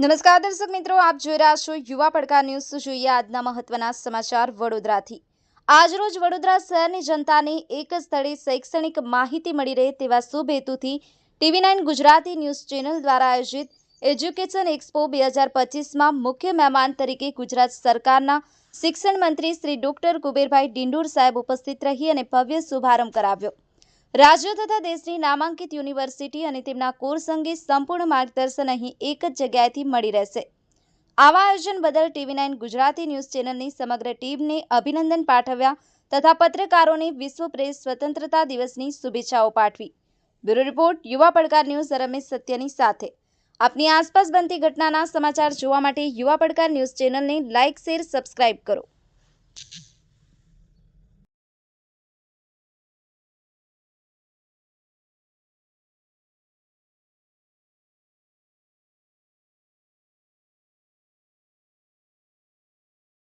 નમસ્કાર દર્શક મિત્રો, આપ જોઈ રહ્યા છો યુવા પડકાર ન્યૂઝ. જોઈએ આજના મહત્વના સમાચાર વડોદરાથી. આજરોજ વડોદરા શહેરની જનતાને એક સ્થળે શૈક્ષણિક માહિતી મળી રહે તેવા શુભ હેતુથી TV nine Gujarati news channel દ્વારા આયોજિત એજ્યુકેશન એક્સપો બે હજાર પચીસમાં મુખ્ય મહેમાન તરીકે ગુજરાત સરકારના શિક્ષણ મંત્રી શ્રી ડોક્ટર કુબેરભાઈ ડિંડોર સાહેબ ઉપસ્થિત રહી અને ભવ્ય શુભારંભ કરાવ્યો. રાજ્ય તથા દેશની નામાંકિત યુનિવર્સિટી અને તેમના કોર્સ અંગે સંપૂર્ણ માર્ગદર્શન અહીં એક જ જગ્યાએથી મળી રહેશે. આવા આયોજન બદલ ટીવી નાઇન ગુજરાતી ન્યૂઝ ચેનલની સમગ્ર ટીમને અભિનંદન પાઠવ્યા તથા પત્રકારોને વિશ્વ પ્રેસ સ્વતંત્રતા દિવસની શુભેચ્છાઓ પાઠવી. બ્યુરો રિપોર્ટ, યુવા પડકાર ન્યૂઝ, રમેશ સત્યની સાથે. આપની આસપાસ બનતી ઘટનાના સમાચાર જોવા માટે યુવા પડકાર ન્યૂઝ ચેનલને લાઇક, શેર, સબસ્ક્રાઇબ કરો.